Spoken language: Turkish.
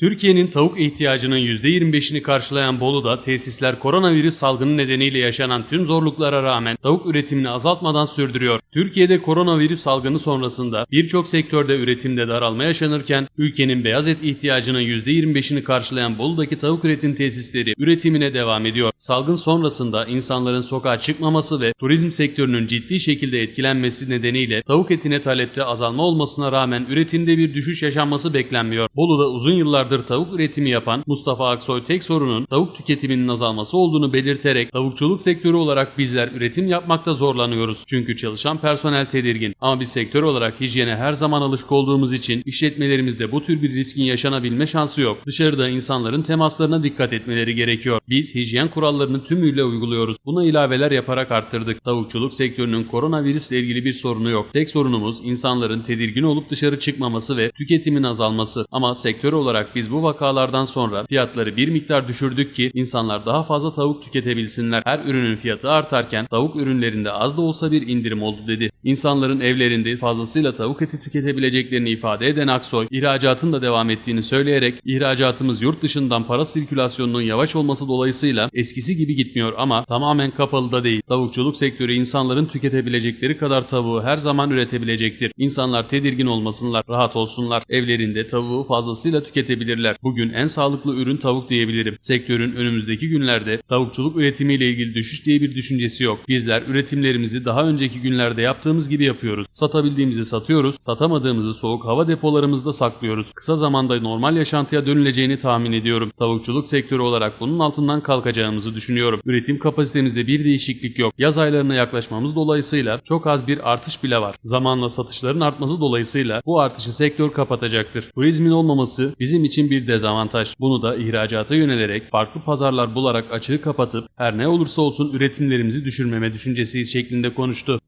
Türkiye'nin tavuk ihtiyacının %25'ini karşılayan Bolu'da tesisler koronavirüs salgını nedeniyle yaşanan tüm zorluklara rağmen tavuk üretimini azaltmadan sürdürüyor. Türkiye'de koronavirüs salgını sonrasında birçok sektörde üretimde daralma yaşanırken ülkenin beyaz et ihtiyacının %25'ini karşılayan Bolu'daki tavuk üretim tesisleri üretimine devam ediyor. Salgın sonrasında insanların sokağa çıkmaması ve turizm sektörünün ciddi şekilde etkilenmesi nedeniyle tavuk etine talepte azalma olmasına rağmen üretimde bir düşüş yaşanması beklenmiyor. Bolu'da uzun yıllardır tavuk üretimi yapan Mustafa Aksoy tek sorunun tavuk tüketiminin azalması olduğunu belirterek tavukçuluk sektörü olarak bizler üretim yapmakta zorlanıyoruz. Çünkü çalışan personel tedirgin. Ama biz sektör olarak hijyene her zaman alışık olduğumuz için işletmelerimizde bu tür bir riskin yaşanabilme şansı yok. Dışarıda insanların temaslarına dikkat etmeleri gerekiyor. Biz hijyen kurallarını tümüyle uyguluyoruz. Buna ilaveler yaparak arttırdık. Tavukçuluk sektörünün koronavirüsle ilgili bir sorunu yok. Tek sorunumuz insanların tedirgin olup dışarı çıkmaması ve tüketimin azalması. Ama sektör olarak biz bu vakalardan sonra fiyatları bir miktar düşürdük ki insanlar daha fazla tavuk tüketebilsinler. Her ürünün fiyatı artarken tavuk ürünlerinde az da olsa bir indirim oldu dedi. İnsanların evlerinde fazlasıyla tavuk eti tüketebileceklerini ifade eden Aksoy, ihracatın da devam ettiğini söyleyerek ihracatımız yurt dışından para sirkülasyonunun yavaş olması dolayısıyla eskisi gibi gitmiyor ama tamamen kapalı da değil. Tavukçuluk sektörü insanların tüketebilecekleri kadar tavuğu her zaman üretebilecektir. İnsanlar tedirgin olmasınlar, rahat olsunlar. Evlerinde tavuğu fazlasıyla tüketebilirler. Bugün en sağlıklı ürün tavuk diyebilirim. Sektörün önümüzdeki günlerde tavukçuluk üretimiyle ilgili düşüş diye bir düşüncesi yok. Bizler üretimlerimizi daha önceki günlerde yaptığımız gibi yapıyoruz. Satabildiğimizi satıyoruz, satamadığımızı soğuk hava depolarımızda saklıyoruz. Kısa zamanda normal yaşantıya dönüleceğini tahmin ediyorum. Tavukçuluk sektörü olarak bunun altından kalkacağımızı düşünüyorum. Üretim kapasitemizde bir değişiklik yok. Yaz aylarına yaklaşmamız dolayısıyla çok az bir artış bile var. Zamanla satışların artması dolayısıyla bu artışı sektör kapatacaktır. Turizmin olmaması bizim için bir dezavantaj. Bunu da ihracata yönelerek farklı pazarlar bularak açığı kapatıp her ne olursa olsun üretimlerimizi düşürmeme düşüncesi şeklinde konuştu.